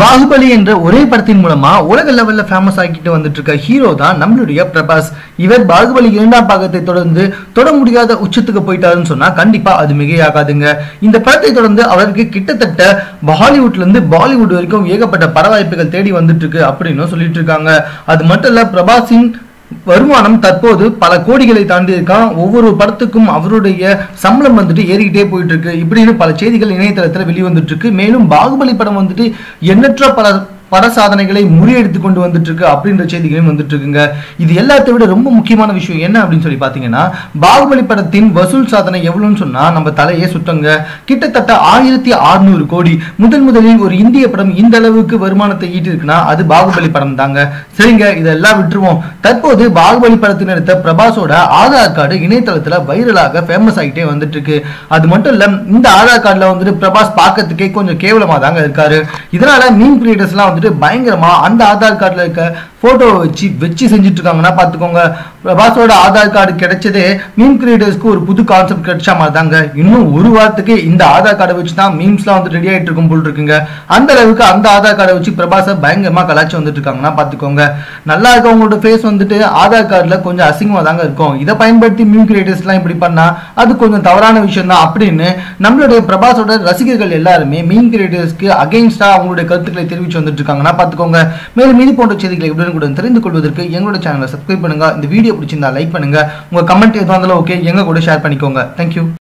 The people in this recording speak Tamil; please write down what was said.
பாகுபலி என்ற ஒரே படத்தின் மூலமா உலக லெவல்ல ஃபேமஸ் ஆகிட்டு வந்துட்டு இருக்க ஹீரோ தான் நம்மளுடைய பிரபாஸ். இவர் பாகுபலி இரண்டாம் பாகத்தை தொடர்ந்து தொட முடியாத உச்சத்துக்கு போயிட்டாருன்னு சொன்னா கண்டிப்பா அது மிகையாகாதுங்க. இந்த படத்தை தொடர்ந்து அவருக்கு கிட்டத்தட்ட ஹாலிவுட்ல இருந்து பாலிவுட் வரைக்கும் ஏகப்பட்ட பட வாய்ப்புகள் தேடி வந்துட்டு இருக்கு அப்படின்னு சொல்லிட்டு இருக்காங்க அது மட்டும் இல்ல பிரபாஸின் வருமானம் தற்போது பல கோடிகளை தாண்டி இருக்கான் ஒவ்வொரு படத்துக்கும் அவருடைய சம்பளம் வந்துட்டு ஏறிக்கிட்டே போயிட்டு இருக்கு இப்படின்னு பல செய்திகள் இணையதளத்துல வெளிவந்துட்டு இருக்கு மேலும் பாகுபலி படம் வந்துட்டு எண்ணற்ற பல பட சாதனைகளை முறியடித்து கொண்டு வந்துட்டு இருக்கு அப்படின்ற செய்திகளும் வந்துட்டு இருக்குங்க இது எல்லாத்தை விட ரொம்ப முக்கியமான விஷயம் என்ன அப்படின்னு சொல்லி பாத்தீங்கன்னா பாகுபலி படத்தின் வசூல் சாதனை எவ்வளவுன்னு சொன்னா நம்ம தலையே சுத்தங்க. கிட்டத்தட்ட ஆயிரத்தி அறுநூறு கோடி. முதன் முதலில் ஒரு இந்திய படம் இந்த அளவுக்கு வருமானத்தை ஈட்டிருக்குன்னா அது பாகுபலி படம் தாங்க. சரிங்க இதெல்லாம் விட்டுருவோம். தற்போது பாகுபலி படத்தில் எடுத்த பிரபாஸோட ஆதார் கார்டு இணையதளத்துல வைரலாக ஃபேமஸ் ஆகிட்டே வந்துட்டு இருக்கு அது மட்டும் இல்ல இந்த ஆதார் கார்டுல வந்துட்டு பிரபாஸ் பார்க்கறதுக்கே கொஞ்சம் கேவலமா தாங்க இருக்காரு. இதனால மீன் கிரியேட்டர்ஸ் எல்லாம் வந்துட்டு பயங்கரமா அந்த ஆதார் கார்டுல இருக்க போட்டோவை வச்சு வச்சு செஞ்சுட்டு இருக்காங்கன்னா பாத்துக்கோங்க. பிரபாஸோட ஆதார் கார்டு கிடைச்சதே மீம் கிரியேட்டர்ஸ்க்கு ஒரு புது கான்செப்ட் கிடைச்ச மாதிரி தாங்க இன்னும் ஒரு வாரத்துக்கு இந்த ஆதார் கார்டை வச்சு தான் மீம்ஸ்லாம் வந்து ரெடி ஆகிட்டு இருக்கும் போல் இருக்குங்க. அந்த அளவுக்கு அந்த ஆதார் கார்டை வச்சு பிரபாஸை பயங்கரமா கலாச்சி வந்துட்டு இருக்காங்கன்னா பாத்துக்கோங்க. நல்லா இருக்கவங்களோட ஃபேஸ் வந்துட்டு ஆதார் கார்டுல கொஞ்சம் அசிங்கமா தாங்க இருக்கும். இதை பயன்படுத்தி மீம் கிரியேட்டர்ஸ்லாம் இப்படி பண்ணா அது கொஞ்சம் தவறான விஷயம் தான் அப்படின்னு நம்மளுடைய பிரபாஸோட ரசிகர்கள் எல்லாருமே மீம் கிரியேட்டர்ஸ்க்கு அகைன்ஸ்டா அவங்களுடைய கருத்துக்களை தெரிவிச்சு வந்துட்டு இருக்காங்கன்னா பாத்துக்கோங்க மேலும் இது போன்ற செய்திகளை உடனுக்குடன் தெரிந்து கொள்வதற்கு எங்களோட சேனலை சப்ஸ்கிரைப் பண்ணுங்க. இந்த வீடியோ பிடிச்சிருந்தா லைக் பண்ணுங்க. உங்க கமெண்ட் எதுவும் இருந்தாலும் ஓகே எங்க கூட ஷேர் பண்ணிக்கோங்க. தேங்க்யூ